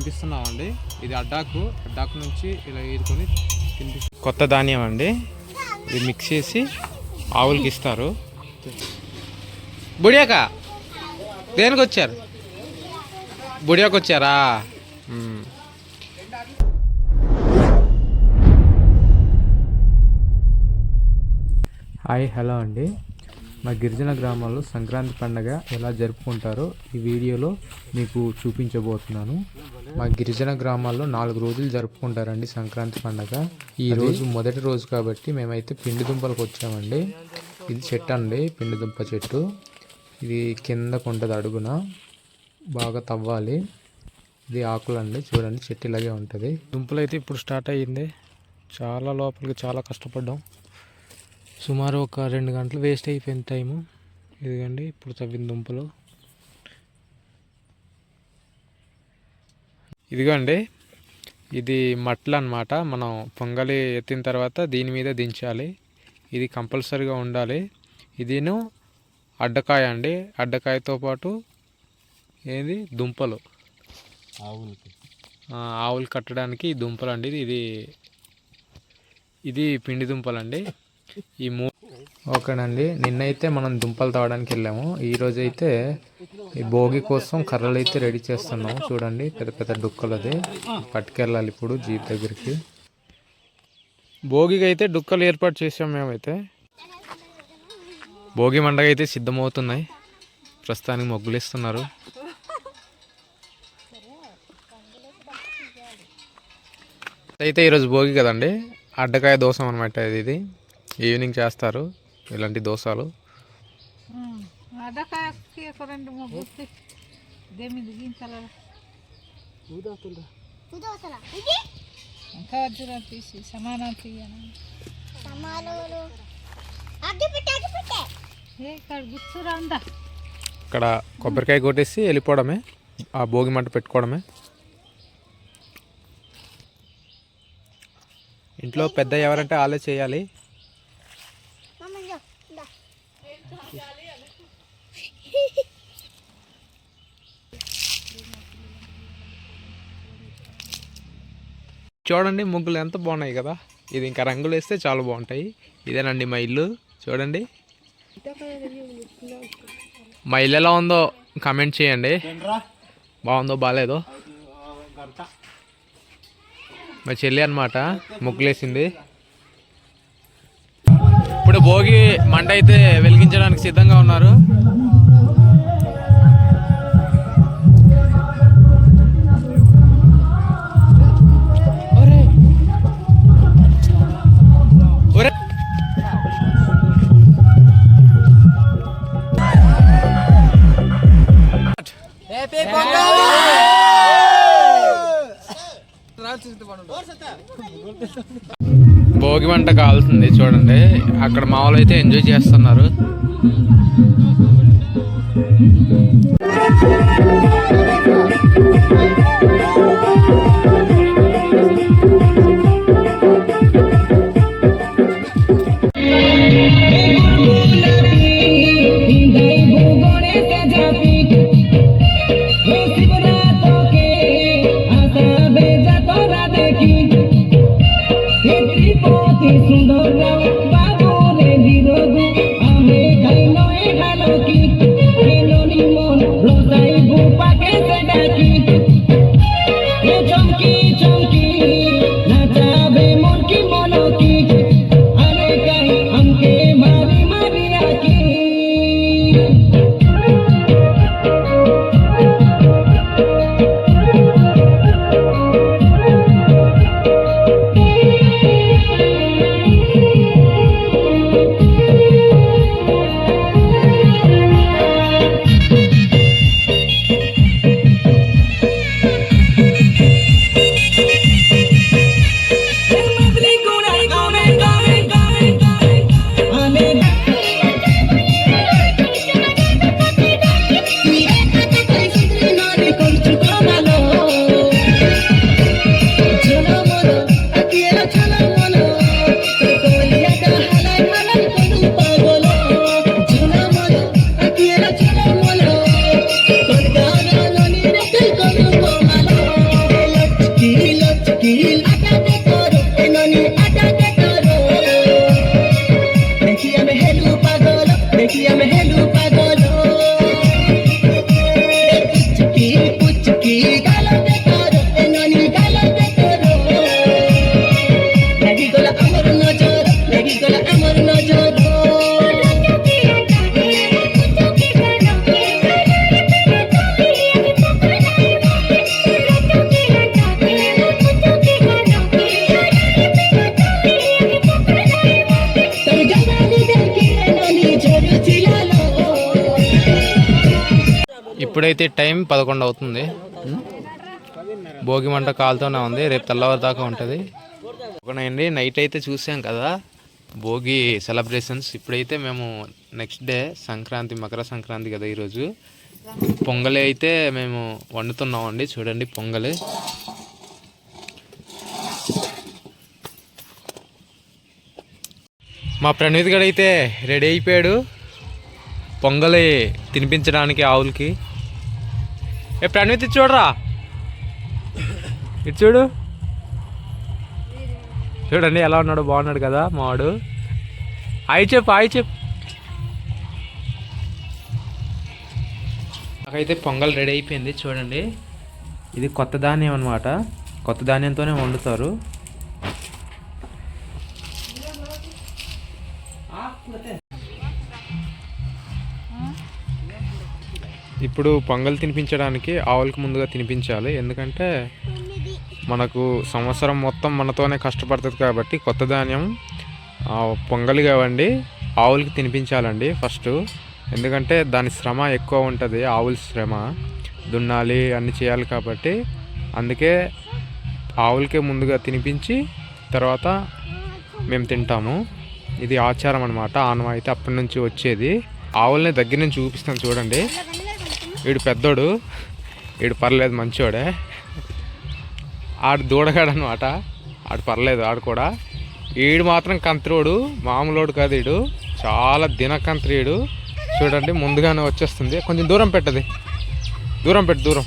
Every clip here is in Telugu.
తినిపిస్తున్నామండి. ఇది అడ్డాకు అడ్డాకు నుంచి ఇలా ఏరుకొని తినిపి కొత్త ధాన్యం అండి. ఇది మిక్స్ చేసి ఆవులకి ఇస్తారు. బుడియాక దేనికి వచ్చారు బుడియాకు వచ్చారా. హాయ్ హలో అండి. మా గిరిజన గ్రామాల్లో సంక్రాంతి పండగ ఎలా జరుపుకుంటారో ఈ వీడియోలో మీకు చూపించబోతున్నాను. మా గిరిజన గ్రామాల్లో నాలుగు రోజులు జరుపుకుంటారండి సంక్రాంతి పండగ. ఈ రోజు మొదటి రోజు కాబట్టి మేమైతే పిండి దుంపలకు వచ్చామండి. ఇది చెట్టు అండి పిండి దుంప చెట్టు. ఇది కిందకు ఉంటుంది అడుగున. బాగా తవ్వాలి. ఇది ఆకులండి చూడండి చెట్టు ఇలాగే ఉంటుంది. దుంపలు అయితే ఇప్పుడు స్టార్ట్ అయ్యింది. చాలా లోపలికి చాలా కష్టపడ్డాం. సుమారు ఒక రెండు గంటలు వేస్ట్ అయిపోయింది టైము ఇదిగండి ఇప్పుడు తవ్విన దుంపలు. ఇదిగోండి ఇది మట్టలు అన్నమాట. మనం పొంగలి ఎత్తిన తర్వాత దీని మీద దించాలి. ఇది కంపల్సరీగా ఉండాలి. ఇదిను అడ్డకాయ అండి. అడ్డకాయతో పాటు ఏంది? దుంపలు. ఆవులకి. ఆవులు కట్టడానికి దుంపలు అండి. ఇది ఇది పిండి దుంపలండి. ఈ మూ ఓకేనండి. నిన్నైతే మనం దుంపలు తాగడానికి వెళ్ళాము. ఈరోజు అయితే ఈ భోగి కోసం కర్రలు అయితే రెడీ చేస్తున్నాము చూడండి పెద్ద పెద్ద డుక్కలు అది పట్టుకెళ్ళాలి ఇప్పుడు జీప్ దగ్గరికి. భోగికి అయితే డుక్కలు ఏర్పాటు చేసాం మేమైతే. భోగి మండగ అయితే సిద్ధమవుతున్నాయి. ప్రస్తుతానికి మొగ్గులేస్తున్నారు. అయితే ఈరోజు భోగి కదండి. అడ్డకాయ దోశ అనమాట ఇది. ఈవినింగ్ చేస్తారు ఇలాంటి దోశలు. తీసి సమానం తీయను ఇక్కడ కొబ్బరికాయ కొట్టేసి వెళ్ళిపోవడమే. ఆ భోగి మంట పెట్టుకోవడమే. ఇంట్లో పెద్ద ఎవరంటే వాళ్ళే చేయాలి. చూడండి ముగ్గులు ఎంత బాగున్నాయి కదా. ఇది ఇంకా రంగులు వేస్తే చాలా బాగుంటాయి. ఇదేనండి మా ఇల్లు. చూడండి. మా ఇల్లు ఎలా ఉందో కామెంట్ చేయండి. బాగుందో బాగాలేదో. మా చెల్లి అనమాట ముగ్గులేసింది ఇప్పుడు భోగి మంట అయితే వెలిగించడానికి సిద్ధంగా ఉన్నారు. భోగి వంట కావాల్సింది చూడండి అక్కడ మామూలు అయితే ఎంజాయ్ చేస్తున్నారు Thank you. ఇప్పుడైతే టైం పదకొండు అవుతుంది. భోగి మంట కాలుతూనే ఉంది. రేపు తెల్లవారు దాకా ఉంటుంది. ఒకనండి నైట్ అయితే చూసాం కదా. భోగి సెలబ్రేషన్స్ ఇప్పుడైతే మేము నెక్స్ట్ డే సంక్రాంతి మకర సంక్రాంతి కదా ఈరోజు. పొంగలి అయితే మేము వండుతున్నామండి. చూడండి పొంగలి. మా ప్రణీత్ గడు అయితే రెడీ అయిపోయాడు. పొంగలి తినిపించడానికి ఆవులకి. ఏ ప్రణీత్ ఇది చూడరా? ఇటు చూడు. చూడండి ఎలా ఉన్నాడు బాగున్నాడు కదా మావాడు. ఆయి చెప్పు ఆయి చెప్పు. నాకైతే పొంగల్ రెడీ అయిపోయింది చూడండి. ఇది కొత్త ధాన్యం అనమాట కొత్త ధాన్యంతోనే వండుతారు. ఇప్పుడు పొంగల్ తినిపించడానికి ఆవులకు ముందుగా తినిపించాలి. ఎందుకంటే మనకు సంవత్సరం మొత్తం మనతోనే కష్టపడుతుంది కాబట్టి కొత్త ధాన్యం పొంగలి కావండి ఆవులకి తినిపించాలండి ఫస్ట్. ఎందుకంటే దాని శ్రమ ఎక్కువ ఉంటుంది ఆవుల శ్రమ. దున్నాలి అన్ని చేయాలి కాబట్టి. అందుకే ఆవులకే ముందుగా తినిపించి తర్వాత మేము తింటాము. ఇది ఆచారం అనమాట ఆనవాయితీ అప్పటి నుంచి వచ్చేది. ఆవుల్ని దగ్గర నుంచి చూపిస్తాను చూడండి. వీడు పెద్దోడు వీడు పర్లేదు మంచోడే. ఆడు దూడగాడు అనమాట ఆడు పర్లేదు ఆడు కూడా. వీడు మాత్రం కంత్రోడు మామూలోడు కాదు ఈడు. చాలా దినకంత్రీయుడు చూడండి ముందుగానే వచ్చేస్తుంది. కొంచెం దూరం పెట్టది. దూరం పెట్టు దూరం.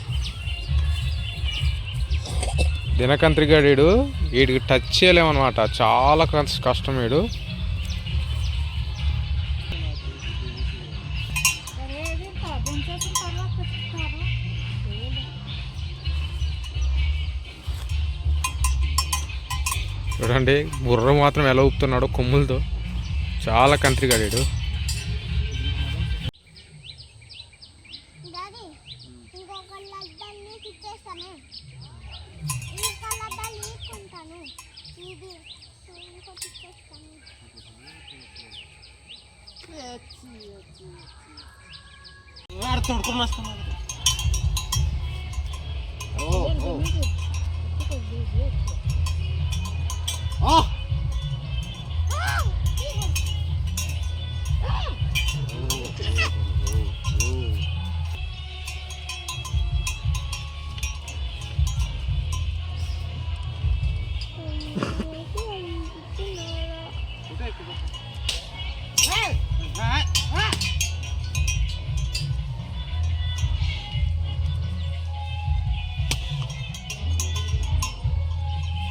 దినకంత్రిగాడు వీడు వీడికి టచ్ చేయలేమన్నమాట. చాలా కష్టం వీడు చూడండి బుర్ర మాత్రం ఎలా ఊపుతున్నాడో కొమ్ములతో. చాలా కంట్రీ గాడాడు డాడీ ఇంకొక లడ్డాన్ని ఇచ్చేస్తాను. 啊！啊！啊！嗯嗯嗯嗯嗯。嗯，我这里不见了。不对，不对。来！来！来！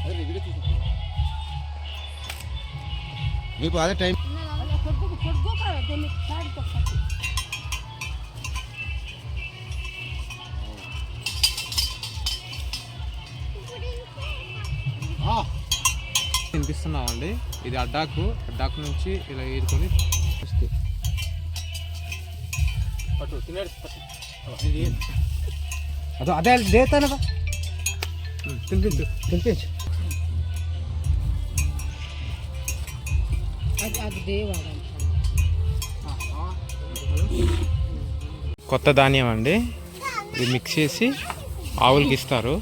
哎，你别走！మీకు అదే టైం. తినిపిస్తున్నామండి ఇది అడ్డాకు అడ్డాకు నుంచి ఇలా ఏరుకొని పట్టు తినేడు అదో అదే దేతాను తినిపించు. తినిపించు. కొత్త ధాన్యం అండి. ఇది మిక్స్ చేసి ఆవులకి ఇస్తారు.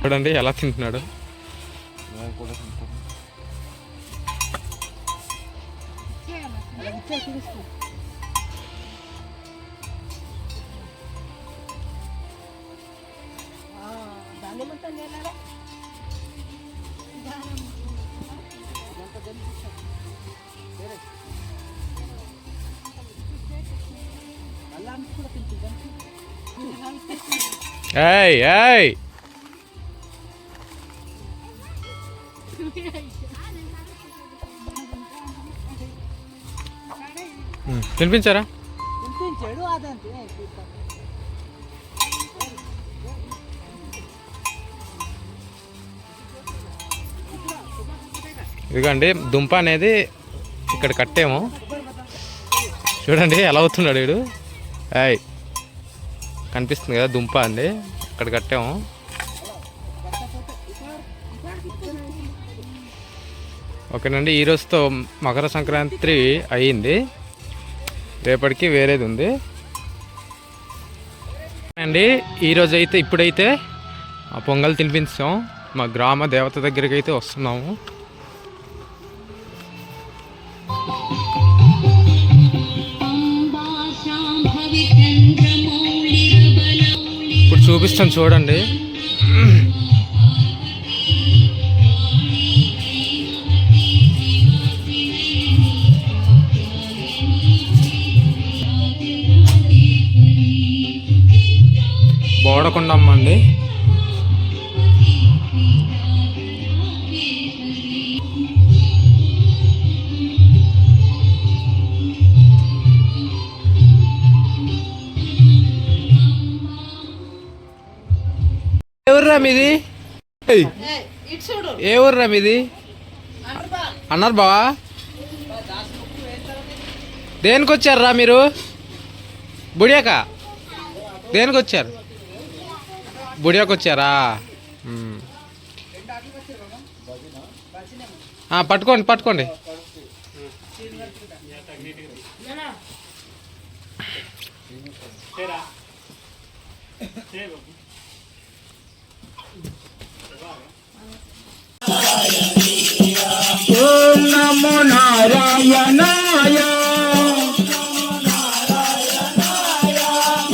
చూడండి ఎలా తింటున్నాడు. కూడా ఏయ్ ఏయ్ తినిపించారా ఇదిగోండి దుంప అనేది ఇక్కడ కట్టేమో. చూడండి ఎలా అవుతున్నాడు వీడు. ఏయ్. కనిపిస్తుంది కదా దుంప అండి. అక్కడ కట్టాము. ఓకేనండి ఈ రోజుతో మకర సంక్రాంతి అయ్యింది రేపటికి వేరేది ఉంది. అండి ఈరోజు అయితే ఇప్పుడైతే ఆ పొంగల్ తినిపించాం. మా గ్రామ దేవత దగ్గరికి అయితే వస్తున్నాము. చూపిస్తాను చూడండి. బోడకొండమ్మ అండి ఊర్రా మీది ఏ ఊర్రా మీది అన్నారు బావా. దేనికి వచ్చారా మీరు? బుడియాక? దేనికి వచ్చారు బుడియాకు వచ్చారా పట్టుకోండి పట్టుకోండి. ఓం నమో నారాయణాయ.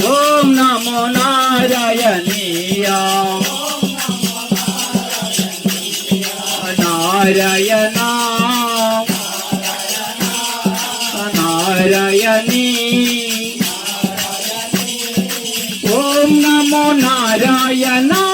ఓం నమో నారాయణీయ. నారాయణ. నారాయణీ. ఓం నమో నారాయణాయ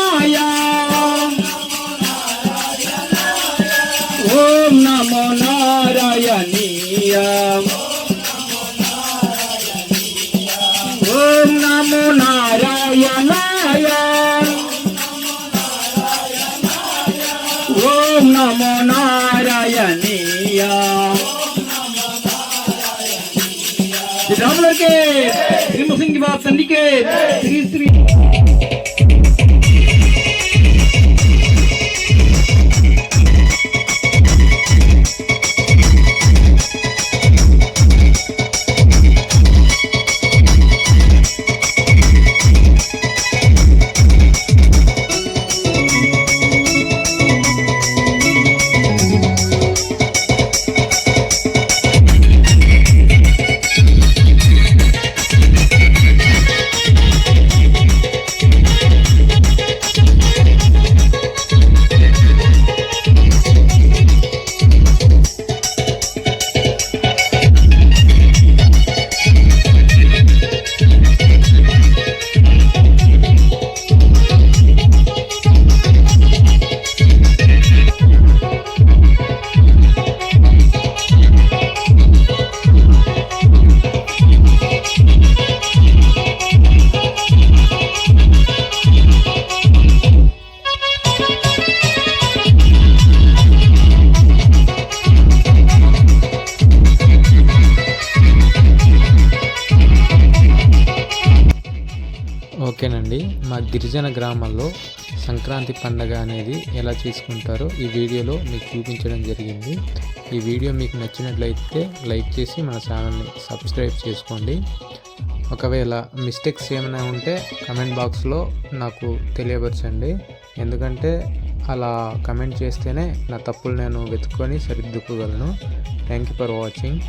ఓం నమో నారాయణీయ. రాములకే శ్రీమసింగి బాబు తండ్రికే శ్రీ శ్రీ ఓకేనండి. మా గిరిజన గ్రామాల్లో సంక్రాంతి పండగ అనేది ఎలా చేసుకుంటారో ఈ వీడియోలో మీకు చూపించడం జరిగింది. ఈ వీడియో మీకు నచ్చినట్లయితే లైక్ చేసి మన ఛానల్ని సబ్స్క్రైబ్ చేసుకోండి. ఒకవేళ మిస్టేక్స్ ఏమైనా ఉంటే కమెంట్ బాక్స్లో నాకు తెలియపరచండి. ఎందుకంటే అలా కమెంట్ చేస్తేనే నా తప్పులు నేను వెతుక్కొని సరిదిద్దుకోగలను. Thank you for watching.